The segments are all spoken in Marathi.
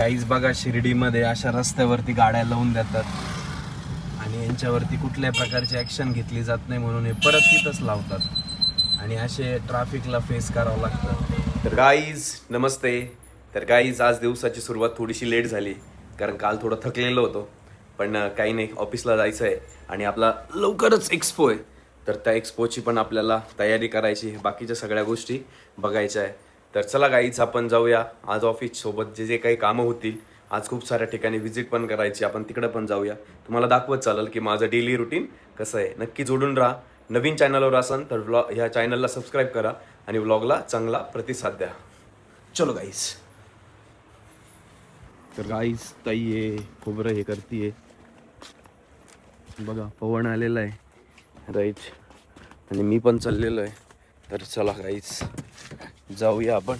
काहीच बघा शिर्डीमध्ये अशा रस्त्यावरती गाड्या लावून देतात. आणि यांच्यावरती कुठल्या प्रकारची ॲक्शन घेतली जात नाही म्हणून हे परत तिथंच लावतात. आणि असे ट्रॅफिकला फेस करावं लागतं. तर गाईज नमस्ते. तर गाईज आज दिवसाची सुरुवात थोडीशी लेट झाली कारण काल थोडं थकलेलो होतो. पण काही नाही ऑफिसला जायचं आहे आणि आपला लवकरच एक्सपो आहे. तर त्या एक्सपोची पण आपल्याला तयारी करायची बाकीच्या सगळ्या गोष्टी बघायच्या आहे. तर चला गाईच आपण जाऊया. आज ऑफिस सोबत जे जे काही कामं होतील आज खूप साऱ्या ठिकाणी व्हिजिट पण करायची आपण तिकडे पण जाऊया. तुम्हाला दाखवत चालेल की माझं डेली रुटीन कसं आहे. नक्की जोडून राहा. नवीन चॅनलवर असाल तर व्लॉग ह्या चॅनलला सबस्क्राईब करा आणि व्लॉगला चांगला प्रतिसाद द्या. चलो गाईस तर गाईस ताई आहे खोबरं हे करते बघा पवन आलेला आहे. राईट. आणि मी पण चाललेलो आहे. तर चला गाईस जाऊया आपण.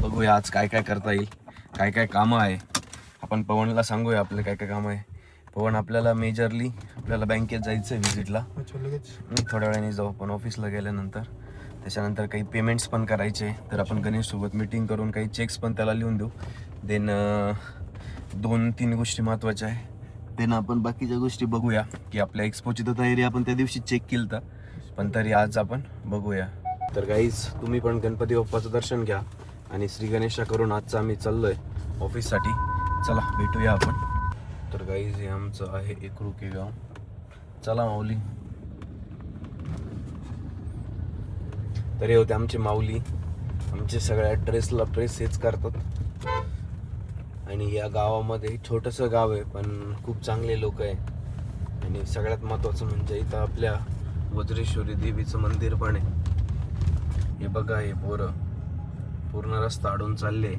बघूया आज काय काय करता येईल. काय काय कामं आहे. आपण पवनला सांगूया आपले काय काय कामं आहे. पवन आपल्याला मेजरली आपल्याला बँकेत जायचं आहे व्हिजिटला थोड्या वेळाने जाऊ आपण ऑफिसला गेल्यानंतर. त्याच्यानंतर काही पेमेंट्स पण करायचे तर आपण गणेशसोबत मीटिंग करून काही चेक्स पण त्याला लिहून देऊ. देन दोन तीन गोष्टी महत्त्वाच्या आहे देन आपण बाकीच्या गोष्टी बघूया. की आपल्या एक्सपोची तर तयारी आपण त्या दिवशी चेक केली तर. पण तरी आज आपण बघूया. तर गाईज तुम्ही पण गणपती बाप्पाचं दर्शन घ्या आणि श्री गणेशा करून आजचा आम्ही चाललो आहे ऑफिससाठी चला भेटूया आपण. तर गाईज हे आमचं आहे एकरू के गाव. चला माऊली. तर हे होते आमचे माऊली. आमचे सगळ्या ड्रेसला प्रेस हेच करतात. आणि या गावामध्ये छोटंसं गाव आहे पण खूप चांगले लोक आहे. आणि सगळ्यात महत्त्वाचं म्हणजे इथं आपल्या वज्रेश्वरी देवीचं मंदिर पण आहे. हे बघा हे पोरं. पूर्ण रस्ता अडून चालले.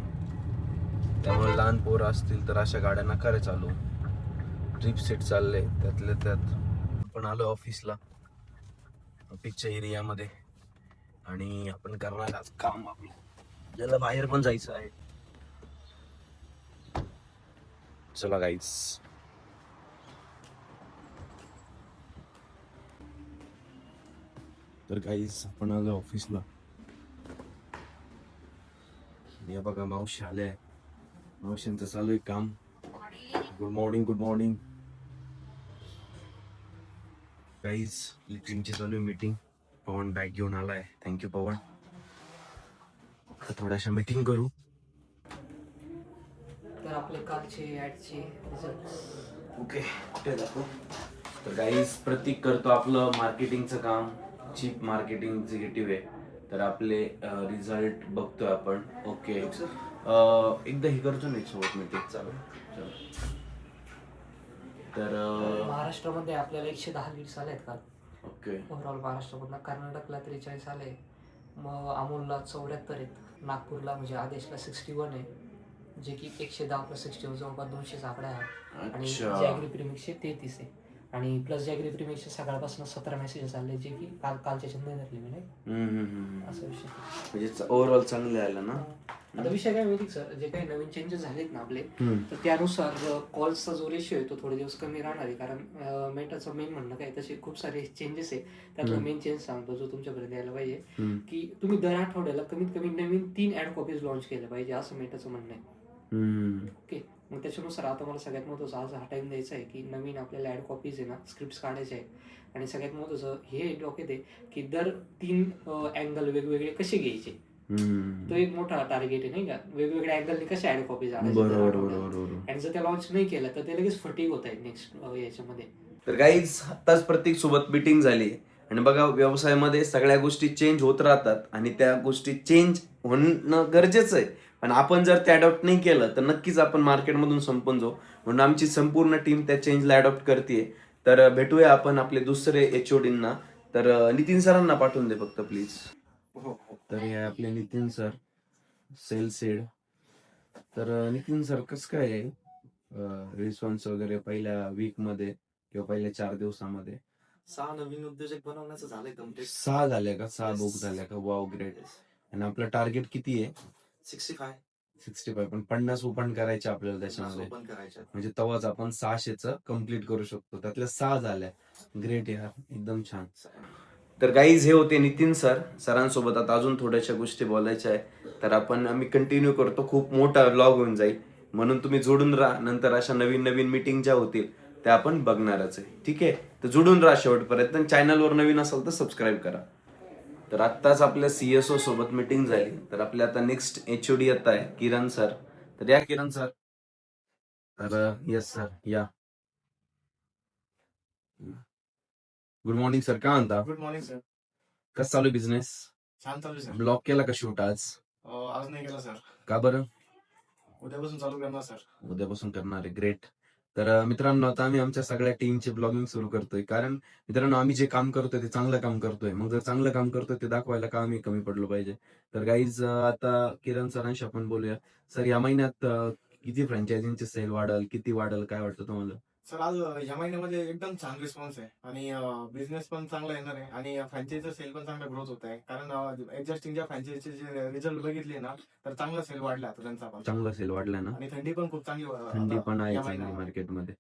त्यामुळे लहान पोरं असतील तर अशा गाड्या नका रे चालू. ट्रिप सेट चालले त्यातल्या त्यात. आपण आलो ऑफिसला ऑफिसच्या एरियामध्ये आणि आपण करणार आज काम आपलं. ज्याला बाहेर पण जायचं आहे. चला गाईस तर गाईस आपण आलो ऑफिसला या बघा मावशी आले मावशींचं चालू आहे काम. Good morning good morning guys टीमची चालू आहे मीटिंग पवन बॅग घेऊन आलाय. Thank you Pawan. आता थोड्याशा मीटिंग करू. तर आपले कालचे ॲडचे ओके कुठे दाखवू. तर गाईज प्रतीक करतो आपलं मार्केटिंगचं काम. चीप मार्केटिंग एक्झिक्युटिव्ह आहे. तर आपले रिझल्ट बघतोय आपण. ओके एकदा हे करतो ना सोबत मीटिंग चालू. चलो. तर महाराष्ट्रामध्ये आपल्याला एकशे दहा लीड्स आले आहेत काल ओके ओव्हरऑल महाराष्ट्रामधनं कर्नाटकला त्रेचाळीस आले. मग अमोलला चौऱ्याहत्तर आहेत. नागपूरला म्हणजे आदेशला सिक्स्टी वन आहे. जे की एकशे दहा प्लस सिक्स्टी जवळपास दोनशेचा आकडा आहे आणि जॅग्री तेहतीस आहे. आणि प्लस जॅग्री प्रीमिक्सचे सकाळपासून सतरा मेसेजेस आले जे की काल कालच्या नाही धरले मी नाही. असा विषय म्हणजे ओव्हरऑल चांगले आलं ना आता विषय काय माहिती सर जे काही नवीन चेंजेस झालेत ना आपले. तर त्यानुसार कॉल्सचा जो रेशिओ आहे तो थोडे दिवस कमी राहणार आहे कारण मेटाचं मेन म्हणणं काय तसे खूप सारे चेंजेस आहे त्यातला. मेन चेंज सांगतो जो तुमच्यापर्यंत यायला पाहिजे. की तुम्ही दर आठवड्याला कमीत कमी नवीन तीन ऍड कॉपीज लॉन्च केल्या पाहिजे असं मेटाचं म्हणणं आहे. ओके. मग त्याच्यानुसार आता मला सगळ्यात महत्त्वाचं आज हा टाइम द्यायचा आहे की नवीन आपल्याला ऍड कॉपीज आहे ना स्क्रिप्ट काढायचे आहेत. आणि सगळ्यात महत्त्वाचं हे डोक्यात आहे की दर तीन अँगल वेगवेगळे कसे घ्यायचे. तो एक मोठा टार्गेट आहे नाही का? वेगवेगळ्या अँगलने कसे ऍड कॉपीज बरोबर बरोबर बरोबर. आणि जर त्या लॉन्च नाही केलं तर ते लगेच फटिक होत आहे नेक्स्ट याच्यामध्ये. तर गाईज आत्ताच प्रत्येक सोबत मीटिंग झाली. आणि बघा व्यवसायामध्ये सगळ्या गोष्टी चेंज होत राहतात आणि त्या गोष्टी चेंज होणं गरजेचं आहे. पण आपण जर ते अडॉप्ट नाही केलं तर नक्कीच आपण मार्केटमधून संपून जाऊ. म्हणून आमची संपूर्ण टीम त्या चेंजला अडॉप्ट करते तर भेटूया आपण आपले दुसरे एच ना. तर नितीन सरांना पाठवून दे फक्त प्लीज तर हे आपले नितीन सर सेल सेड. तर नितीन सर कसं काय आहे? रिस्पॉन्स वगैरे पहिल्या वीकमध्ये किंवा पहिल्या चार दिवसामध्ये? सहा नवीन उद्योजक बनवण्याचं झालंय कंप्लीट सहा झाल्या का? सहा. बुक झाल्या का? वाव ग्रेट आणि आपलं टार्गेट किती आहे? Sixty five. Sixty five. पण पन्नास ओपन करायचे आपल्याला त्याच्यामध्ये. ओपन करायच्यात. म्हणजे तेव्हाच आपण सहाशेच कंप्लीट करू शकतो. त्यातल्या सहा झाल्या. ग्रेट यार. एकदम छान. तर गाईज हे होते नितीन सर. सरांसोबत आता अजून थोड्याशा गोष्टी बोलायच्या आहे तर आपण आम्ही कंटिन्यू करतो. खूप मोठा व्लॉग होऊन जाईल. म्हणून तुम्ही जोडून राहा. नंतर अशा नवीन नवीन मिटिंग ज्या होतील त्या आपण बघणारच आहे. ठीक आहे? तर जोडून राहा शेवटपर्यंत. चॅनलवर नवीन असाल तर सबस्क्राईब करा. तर आत्ताच आपल्या सीएसओ सोबत मिटिंग झाली. तर आपल्या आता नेक्स्ट एच ओ डी येत आहे किरण सर तर या किरण सर तर येस सर या. गुड मॉर्निंग सर काय म्हणता? गुड मॉर्निंग सर कसं चालू बिझनेस छान चालू आहे सर ब्लॉक केला का शूट आज? अं, आज नाही केला सर का बरं? उद्यापासून चालू करणार सर उद्यापासून करणार आहे ग्रेट तर मित्रांनो आता आम्ही आमच्या सगळ्या टीमचे ब्लॉगिंग सुरू करतोय. कारण मित्रांनो आम्ही जे काम करतोय ते चांगलं काम करतोय. मग जर चांगलं काम करतोय ते दाखवायला का आम्ही कमी पडलो पाहिजे? तर गाईज आता किरण सरांशी आपण बोलूया. सर या महिन्यात किती फ्रँचायझींचे सेल वाढल? किती वाढल? काय वाटतं तुम्हाला? सर आज या महिन्यामध्ये एकदम छान रिस्पॉन्स आहे. आणि बिझनेस पण चांगला येणार आहे. आणि फ्रँचायझीचा सेल पण चांगला ग्रोथ होत आहे. कारण एक्झिस्टिंगच्या फ्रँचायझीचे जे रिझल्ट बघितले ना तर चांगला सेल वाढला आता त्यांचा पण. चांगला सेल वाढलाय ना? आणि थंडी पण खूप चांगली थंडी पण आहे चांगली. मार्केटमध्ये.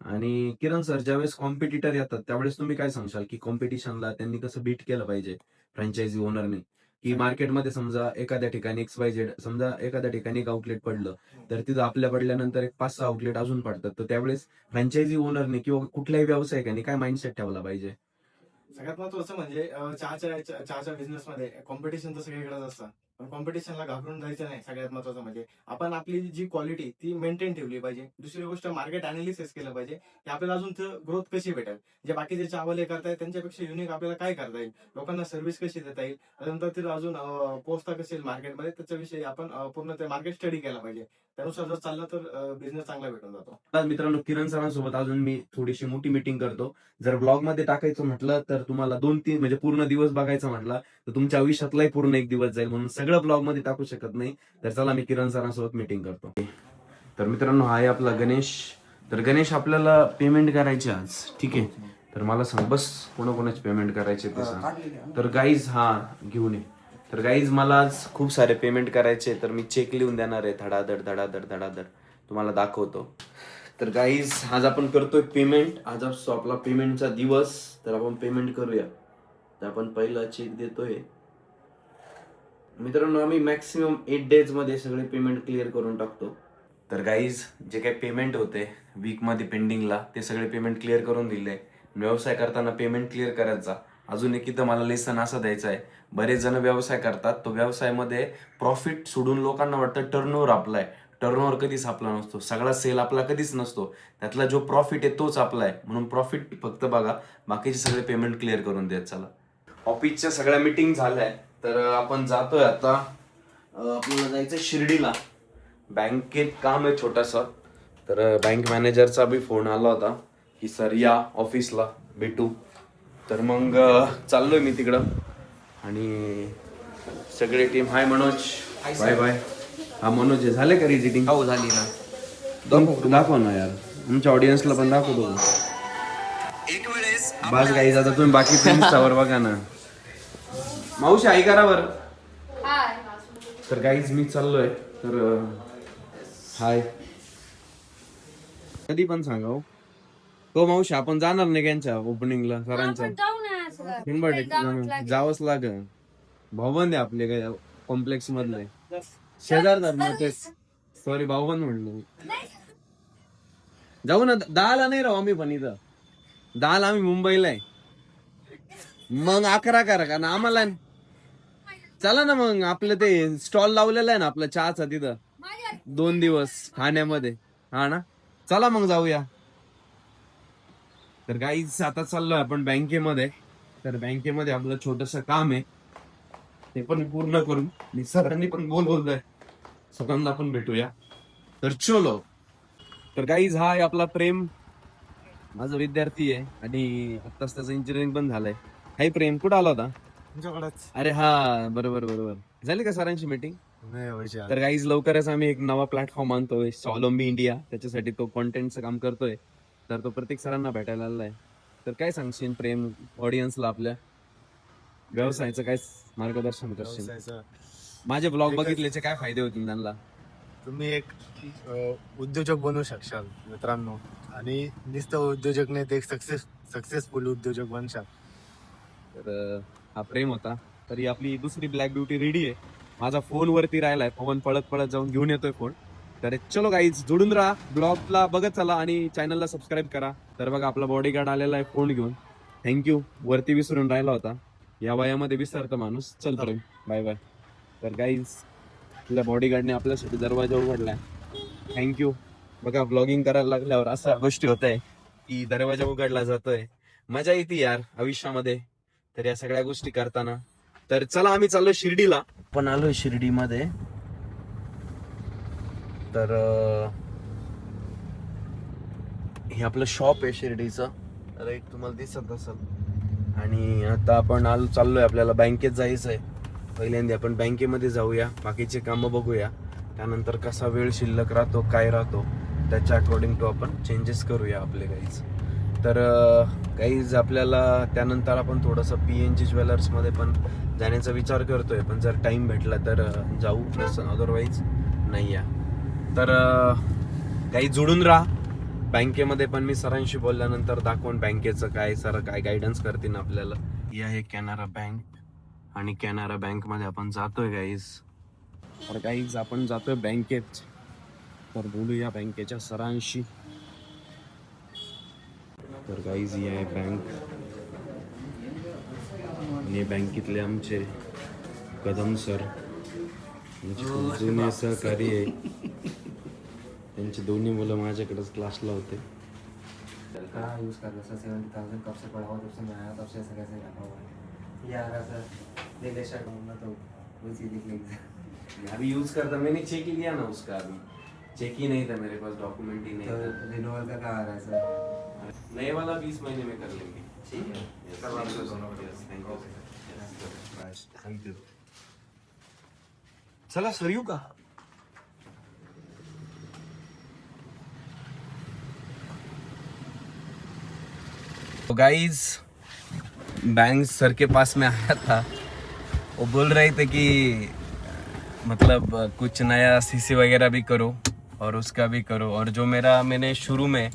आणि किरण सर ज्यावेळेस कॉम्पिटिटर येतात त्यावेळेस तुम्ही काय सांगशाल की कॉम्पिटिशनला त्यांनी कसं बीट केलं पाहिजे फ्रँचायझी ओनरने की मार्केटमध्ये समजा एखाद्या ठिकाणी एक्स वाय झेड समजा एखाद्या ठिकाणी एक आउटलेट पडलं तर तिथं आपल्या पडल्यानंतर एक पाच सहा आउटलेट अजून पडतात. तर त्यावेळेस फ्रँचायझी ओनरने किंवा कुठल्याही व्यावसायिकाने काय माइंडसेट ठेवला पाहिजे? सगळ्यात महत्वाचं म्हणजे चहाच्या चहाच्या बिझनेस मध्ये कॉम्पिटिशन तर सगळीकडेच असतं. कॉम्पिटिशनला घाबरून जायचं नाही सगळ्यात महत्वाचं म्हणजे. आपण आपली जी क्वालिटी ती मेंटेन ठेवली पाहिजे. दुसरी गोष्ट मार्केट अनालिसिस केलं पाहिजे की आपल्याला अजून ग्रोथ कशी भेटेल? जे बाकीचे चावले करतायत त्यांच्यापेक्षा युनिक आपल्याला काय करता येईल? लोकांना सर्व्हिस कशी देता येईल? त्यानंतर तिला अजून पोहोचता कशी येईल मार्केटमध्ये त्याच्याविषयी आपण पूर्ण ते मार्केट स्टडी केला पाहिजे. त्यानुसार जर चाललं तर बिझनेस चांगला भेटून जातो. आज मित्रांनो किरण सरांसोबत अजून मी थोडीशी मोठी मीटिंग करतो. जर ब्लॉगमध्ये टाकायचं म्हटलं तर तुम्हाला दोन तीन म्हणजे पूर्ण दिवस बघायचं म्हटलं तर तुमच्या आयुष्यातलाही पूर्ण एक दिवस जाईल म्हणून सगळं ब्लॉगमध्ये टाकू शकत नाही. तर चला मी किरण सरांसोबत मीटिंग करतो. तर मित्रांनो हा आहे आपला गणेश. तर गणेश आपल्याला पेमेंट करायचे आज. ठीक आहे? तर मला सांग बस कोणाकोणाची पेमेंट करायचे ते सांग. तर गाईज हा घेऊन ये. तर गाईज मला आज खूप सारे पेमेंट करायचे तर मी चेक लिहून देणार आहे. धडाधड धडाधड धडाधड. तुम्हाला दाखवतो. तर गाईज आज आपण करतोय पेमेंट आज असतो आपला पेमेंटचा दिवस. तर आपण पेमेंट करूया. तर आपण पहिला चेक देतोय. मित्रांनो आम्ही मॅक्सिमम एट डेजमध्ये सगळे पेमेंट क्लिअर करून टाकतो. तर गाईज जे काही पेमेंट होते वीकमध्ये पेंडिंगला ते सगळे पेमेंट क्लिअर करून दिले. व्यवसाय करताना पेमेंट क्लिअर करायचा अजून एक इथं मला लेसन असं द्यायचं आहे. बरेच जण व्यवसाय करतात. तो व्यवसायामध्ये प्रॉफिट सोडून लोकांना वाटतं टर्नओव्हर आपला आहे टर्नओव्हर कधीच आपला नसतो. सगळा सेल आपला कधीच नसतो. त्यातला जो प्रॉफिट आहे तोच आपला आहे म्हणून प्रॉफिट फक्त बघा. बाकीचे सगळे पेमेंट क्लिअर करून देत चला. ऑफिसच्या सगळ्या मिटिंग झाल्या. तर आपण जातोय आता. आपल्याला जायचं शिर्डीला. बँकेत काम आहे छोटासा. तर बँक मॅनेजरचा बी फोन आला होता की सर या ऑफिसला भेटू. तर मग चाललोय मी तिकडं. आणि सगळे team hi Manoj. Bye bye. हा मनोज आहे झाले का रिजिटिंग हो झाली ना. दाखव दाखव ना यार. तुमच्या ऑडियन्सला पण दाखवतो एक वेळेस बस गाईज आता तुम्ही बाकी इंस्टावर बघा ना. मावशी आई करा बर. तर गाईज मी चाललोय. तर हाय. कधी पण सांगा हो. हो मावशी आपण जाणार नाही त्यांच्या ओपनिंगला सरांच्या. जावंच लागल. भाऊबंद आहे आपले काय कॉम्प्लेक्स मधले. शेजार धर्माचे सॉरी. भाऊबंद म्हणलो. जाऊ ना दहाला नाही राहू आम्ही पण इथं. दहाला आम्ही मुंबईला आहे. मग अकरा करा का ना आम्हाला चला ना मग आपलं ते स्टॉल लावलेला आहे ना आपलं चहाचा तिथं. दोन दिवस ठाण्यामध्ये हा ना? चला मग जाऊया. तर गाईच आता चाललोय आपण बँकेमध्ये. तर बँकेमध्ये आपलं छोटस काम आहे. ते पण पूर्ण करून मी सरांनी पण बोलवलंय सगळ्यांना पण भेटूया. तर चलो. तर गाईज हा आहे आपला प्रेम. माझा विद्यार्थी आहे आणि आत्ताच त्याचं इंजिनिअरिंग पण झालंय. हाय प्रेम कुठं आला होता? तुमच्याकडेच. अरे हा बरोबर बरोबर. झाली का सरांची मीटिंग नाही व्हायचे तर गाईज लवकरच आम्ही एक नवा प्लॅटफॉर्म आणतोय स्वावलंबी इंडिया त्याच्यासाठी तो कॉन्टेंटचं काम करतोय. तर तो प्रत्येक सरांना भेटायला आलाय तर काय सांगशील प्रेम ऑडियन्सला आपल्या? व्यवसायाचं काय मार्गदर्शन करशील? माझे ब्लॉग बघितल्याचे काय फायदे होतील त्यांना? तुम्ही एक अ, उद्योजक बनू शकशाल मित्रांनो. आणि नुसतं उद्योजक नाही ते एक सक्सेस सक्सेसफुल उद्योजक बनशाल. तर अं, हा प्रेम होता. तरी आपली दुसरी ब्लॅक ब्युटी रेडी आहे. माझा फोन वरती राहिलाय. पवन पळत पळत जाऊन घेऊन येतोय फोन तर चलो गाईज जोडून राहा. ब्लॉगला बघत चला आणि चॅनलला सबस्क्राईब करा. तर बघा आपला बॉडीगार्ड आलेला आहे फोन घेऊन. थँक्यू वरती विसरून राहिला होता. या वयामध्ये विसरतो माणूस. चल प्रेम बाय बाय तर गाईज आपल्या बॉडीगार्डने आपल्यासाठी दरवाजा उघडलाय. थँक्यू बघा ब्लॉगिंग करायला लागल्यावर अशा गोष्टी होत आहे की दरवाजा उघडला जातोय. मजा येते यार आयुष्यामध्ये. तर या सगळ्या गोष्टी करताना. तर चला आम्ही चाललो शिर्डीला. पण आलोय शिर्डीमध्ये. तर हे आपलं शॉप आहे शिर्डीचं. राईट तुम्हाला दिसत असेल. आणि आता आपण आलो चाललोय आपल्याला बँकेत जायचंय. पहिल्यांदा आपण बँकेमध्ये जाऊया. बाकीचे कामं बघूया. त्यानंतर कसा वेळ शिल्लक राहतो काय राहतो त्याच्या अकॉर्डिंग टू आपण चेंजेस करूया आपले काहीच तर काहीज आपल्याला त्यानंतर आपण थोडंसं पी एन जी ज्वेलर्समध्ये पण जाण्याचा विचार करतो आहे पण जर टाईम भेटला तर जाऊ. नसं अदरवाईज नाही या तर काही जुळून राहा. बँकेमध्ये पण मी सरांशी बोलल्यानंतर दाखवून बँकेचं काय सर काय गायडन्स करतील आपल्याला. ही आहे कॅनरा बँक. आणि कॅनरा बँकमध्ये आपण जातोय गाईज तर काहीच आपण जातोय बँकेत. तर बोलूया बँकेच्या सरांशी. तर गाईज ही आहे बँक आणि बँकेतले आमचे कदम सर खूप जुने सहकारी आहे. त्यांची दोन्ही मुलं माझ्याकडेच क्लासला होते. कहाँ यूज़ कर रहे हो सर सेवेंटी थाउजेंड कब से पड़ा हुआ जब से मैं आया तब से ऐसा कैसे रखा हुआ? है ये आ रहा सर ले ले शर्ट होगा तो वही चीज़ निकलेगी अभी यूज करता मैंने चेक लिया ना उसका अभी. चेक ही नहीं था मेरे पास डॉक्यूमेंट ही नहीं तो था। रिन्यूअल का कहाँ आ रहा है सर नए वाला बीस महीने में कर लेंगे। ठीक है. थँक यू चला सर येऊ का। गाइस बैंक सर के पास में आया था। वो बोल रहे थे कि मतलब कुछ नया सीसी वगैरह भी करो और उसका भी करो। और जो मेरा मैंने शुरू में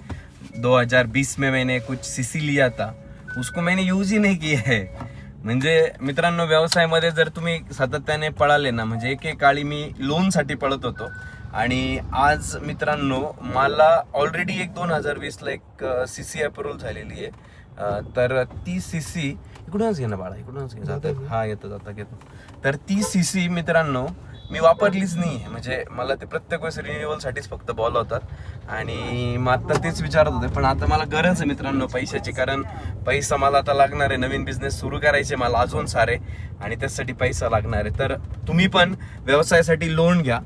2020 में मैंने कुछ सीसी लिया था। उसको मैंने यूज ही नाही किया है। म्हणजे मित्रांनो व्यवसायामध्ये जर तुम्ही सातत्याने पळाले ना म्हणजे एक एक काळी मी लोनसाठी पळत होतो. आणि आज मित्रांनो मला ऑलरेडी एक दोन हजार वीसला एक सी सी अप्रुव्हल झालेली आहे. तर ती सी सी इकडूनच घे ना बाळा इकडूनच घे. जातात हा येतो जाता घेतो. तर ती सी सी मित्रांनो मी वापरलीच नाही आहे. म्हणजे मला ते प्रत्येक वेळेस रिन्युअलसाठीच फक्त बोलवतात आणि मग आता तेच विचारत होते पण आता मला गरज आहे मित्रांनो पैशाची. कारण पैसा मला आता लागणार आहे. नवीन बिझनेस सुरू करायचे मला अजून सारे. आणि त्यासाठी पैसा लागणार आहे. तर तुम्ही पण व्यवसायासाठी लोन घ्या.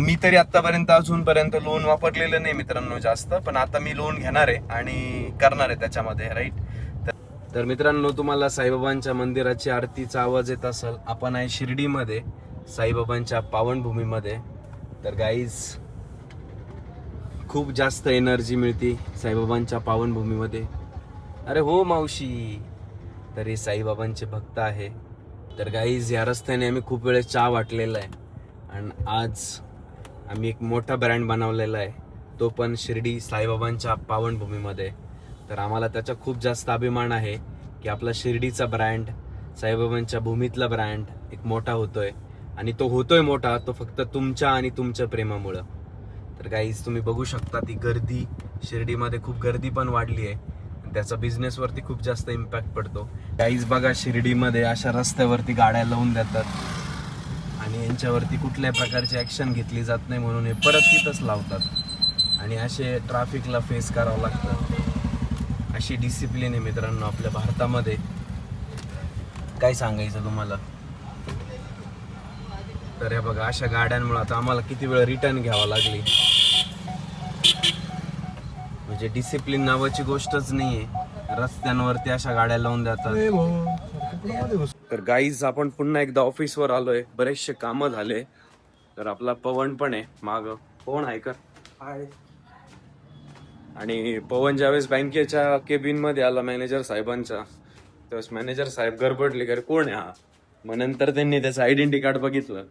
मी तरी आत्तापर्यंत अजूनपर्यंत लोन वापरलेलं नाही मित्रांनो जास्त. पण आता मी लोन घेणार आहे आणि करणार आहे त्याच्यामध्ये राईट तर मित्रांनो तुम्हाला साईबाबांच्या मंदिराची आरतीचा आवाज येत असेल. आपण आहे शिर्डीमध्ये. साईबाबांच्या पावनभूमीमध्ये. तर गाईज खूप जास्त एनर्जी मिळते साईबाबांच्या पावनभूमीमध्ये. अरे हो मावशी तर हे साईबाबांचे भक्त आहे. तर गाईज या रस्त्याने आम्ही खूप वेळेस चहा वाटलेला आहे. आणि आज आम्ही एक मोठा ब्रँड बनवलेला आहे. तो पण शिर्डी साईबाबांच्या पावनभूमीमध्ये. तर आम्हाला त्याचा खूप जास्त अभिमान आहे की आपला शिर्डीचा ब्रँड साईबाबांच्या भूमीतला ब्रँड एक मोठा होतोय. आणि तो होतोय मोठा तो फक्त तुमच्या आणि तुमच्या प्रेमामुळं. तर गाईज तुम्ही बघू शकता ती गर्दी. शिर्डीमध्ये खूप गर्दी पण वाढली आहे. त्याचा बिझनेसवरती खूप जास्त इम्पॅक्ट पडतो. गाईज बघा शिर्डीमध्ये अशा रस्त्यावरती गाड्या लावून देतात. आणि यांच्यावरती कुठल्याही प्रकारची ॲक्शन घेतली जात नाही म्हणून हे परत तिथंच लावतात. आणि असे ट्रॅफिकला फेस करावं लागतं. अशी डिसिप्लिन आहे मित्रांनो आपल्या भारतामध्ये. काय सांगायचं तुम्हाला? तर हे बघा अशा गाड्यांमुळे आता आम्हाला किती वेळ रिटर्न घ्यावा लागली. म्हणजे डिसिप्लिन नावाची गोष्टच नाहीये. रस्त्यांवरती अशा गाड्या लावून देतात. तर गाईज आपण पुन्हा एकदा ऑफिसवर आलोय. बरेचसे कामं झाले. तर आपला पवन पण आहे. माग. पवन आहे का? आणि पवन ज्यावेळेस बँकेच्या केबिनमध्ये आला मॅनेजर साहेबांच्या त्यावेळेस मॅनेजर साहेब गडबडले कोण आहे हा? मग नंतर त्यांनी त्याचं आयडेंटिटी कार्ड बघितलं.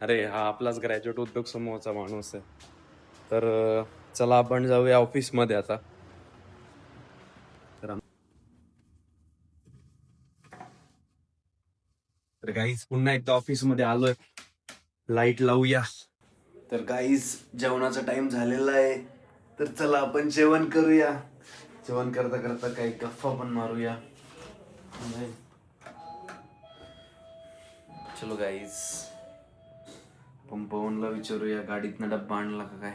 अरे हा आपलाच ग्रॅज्युएट उद्योग समूहाचा माणूस आहे. तर चला आपण जाऊया ऑफिसमध्ये आता. तर गाईज पुन्हा एकदा ऑफिसमध्ये आलोय. लाइट लावूया. तर गाईज जेवणाचा टाइम झालेला आहे. तर चला आपण जेवण करूया. जेवण करता करता काही गप्पा पण मारूया. चलो गाईज पंपवनला विचारूया गाडीतनं डब्बा आणला का काय?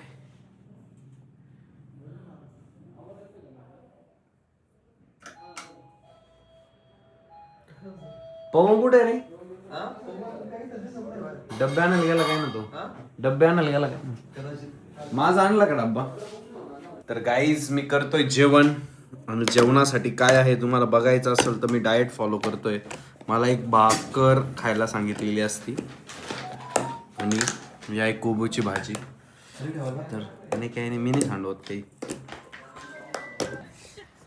पवन कुठे रे? डब्या आणायला गेला काय ना तो? डब्या आणायला गेला काय? माझा आणला का डब्बा? तर गाईज मी करतोय जेवण. आणि जेवणासाठी काय आहे तुम्हाला बघायचं असेल तर मी डाएट फॉलो करतोय. मला एक भाकर खायला सांगितलेली असती. आणि या एक कोबूची भाजी. तर आणि काही नाही मी नाही सांडवत काही.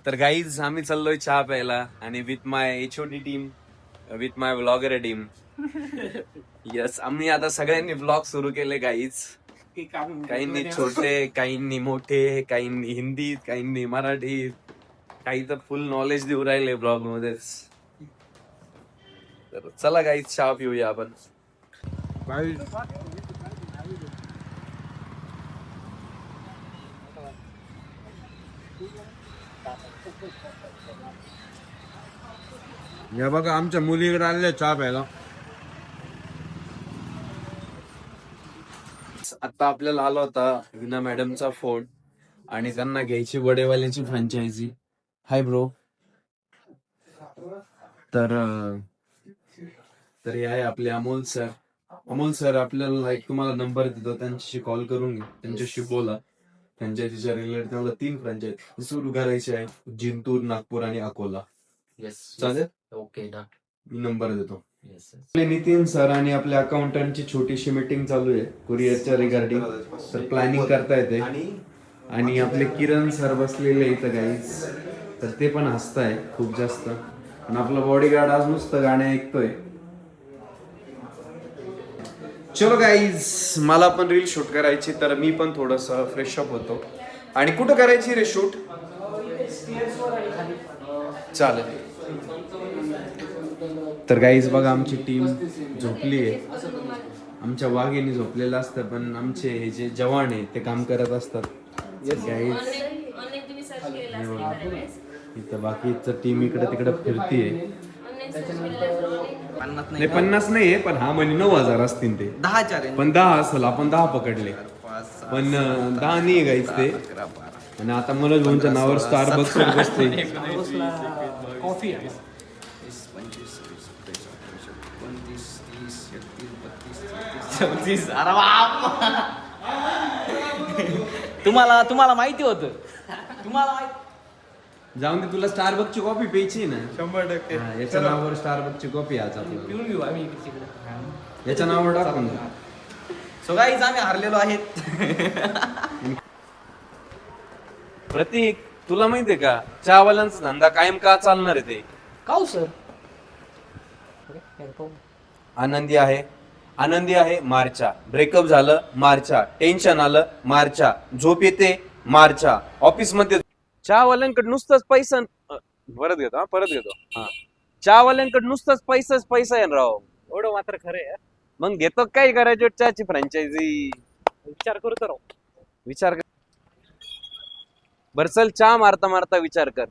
तर गाईज आम्ही चाललोय चहा प्यायला आणि with my H D team with my blogger team yes आम्ही आता सगळ्यांनी ब्लॉग सुरू केले गाईज काहींनी छोटे काहींनी मोठे काहींनी हिंदीत काहींनी मराठीत काही तर फुल नॉलेज देऊ राहिले ब्लॉग मध्येच. तर चला गाईज चहा पिऊया आपण. या बघा आमच्या मुलीकडे आलेल्या चहा प्यायला. आता आपल्याला आला होता विना मॅडमचा फोन आणि त्यांना घ्यायची वडेवाल्याची फ्रँचायझी हाय ब्रो तर तर हे आहे आपले अमोल सर. अमोल सर आपल्याला एक तुम्हाला नंबर देतो. त्यांच्याशी कॉल करून घ्या त्यांच्याशी बोला. फ्रँचायझीच्या रिलेटेड त्यांना तीन फ्रँचायझी सुरू करायचे आहे जिंतूर नागपूर आणि अकोला. येस चालेल? ओके डन मी नंबर देतो. येस आपले नितीन सर आणि आपल्या अकाउंटंटची छोटीशी मीटिंग चालू आहे. कुरिअरच्या रिगार्डिंग तर प्लॅनिंग करता येते. आणि आपले किरण सर बसलेले इथं गाईज तर ते पण हसताय खूप जास्त. आणि आपला बॉडीगार्ड आज नुसतं गाणे ऐकतोय. चलो गाईज मला पण रील शूट करायची तर मी पण थोडस फ्रेश अप होतो. आणि कुठं करायची रे शूट चालेल. तर गाईज बघा आमची टीम झोपली आहे. आमच्या वाघिणी झोपलेलं असतं पण आमचे हे जे जवान आहे ते काम करत असतात. गाईज इथं बाकीचं टीम इकडे तिकडे फिरतीये. असेल नाही पन्नास नाही आहे पण हा म्हणे नऊ हजार असतील ते. दहा चार पण दहा असेल आपण दहा पकडले. पण दहा नाही गाईच ते. आणि आता मनोज भाऊंच्या नावावर स्टार बक्स बसते कॉफी तुम्हाला तुम्हाला माहिती होतं. तुम्हाला माहिती जाऊन दे तुला स्टारबकची कॉफी प्यायची आहे ना. शंभर टक्के. हा, याच्या नावावर स्टारबकची कॉफी आज आपल्याला पिऊन घेऊ आम्ही इकडे तिकडे. याच्या नावावर टाकून दे. सो गाईज आम्ही हारलेलो आहेत. प्रतीक तुला माहितीये का? चहावाल्यांचा धंदा कायम का चालणार आहे ते? काऊ सर आनंदी आहे. आनंदी आहे मार्चा. ब्रेकअप झालं मार्चा. टेन्शन आलं मार्चा. झोप येते मार्चा. ऑफिसमध्ये चहावाल्यांकडे नुसतंच पैसा परत घेतो हा परत घेतो. हा. चहावाल्यांकडे नुसतंच पैसाच पैसा आहे ना राव. एवढं मात्र खरं आहे. मग घेतो काय करायचं चहाची फ्रँचायझी विचार करू तर विचार कर. बर चल चहा मारता मारता विचार कर.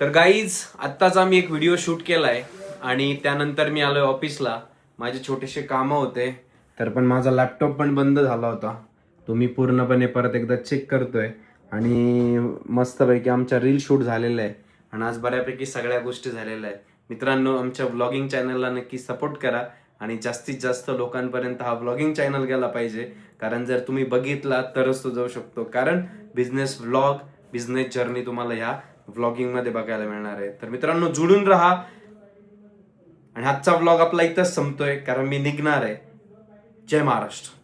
तर गाईज आत्ताच आम्ही एक व्हिडिओ शूट केलाय आणि त्यानंतर मी आलोय ऑफिसला माझे छोटेसे कामं होते तर पण माझा लॅपटॉप पण बंद झाला होता. तो मी पूर्णपणे परत एकदा चेक करतोय. आणि मस्तपैकी आमच्या रील शूट झालेला आहे. आणि आज बऱ्यापैकी सगळ्या गोष्टी झालेल्या आहेत. मित्रांनो आमच्या ब्लॉगिंग चॅनलला नक्की सपोर्ट करा. आणि जास्तीत जास्त लोकांपर्यंत हा ब्लॉगिंग चॅनल गेला पाहिजे. कारण जर तुम्ही बघितला तरच तो जाऊ शकतो. कारण बिझनेस व्लॉग बिझनेस जर्नी तुम्हाला ह्या व्लॉगिंगमध्ये बघायला मिळणार आहे. तर मित्रांनो जुळून राहा. आणि आजचा व्लॉग आपला इथंच संपतोय कारण मी निघणार आहे. जय महाराष्ट्र.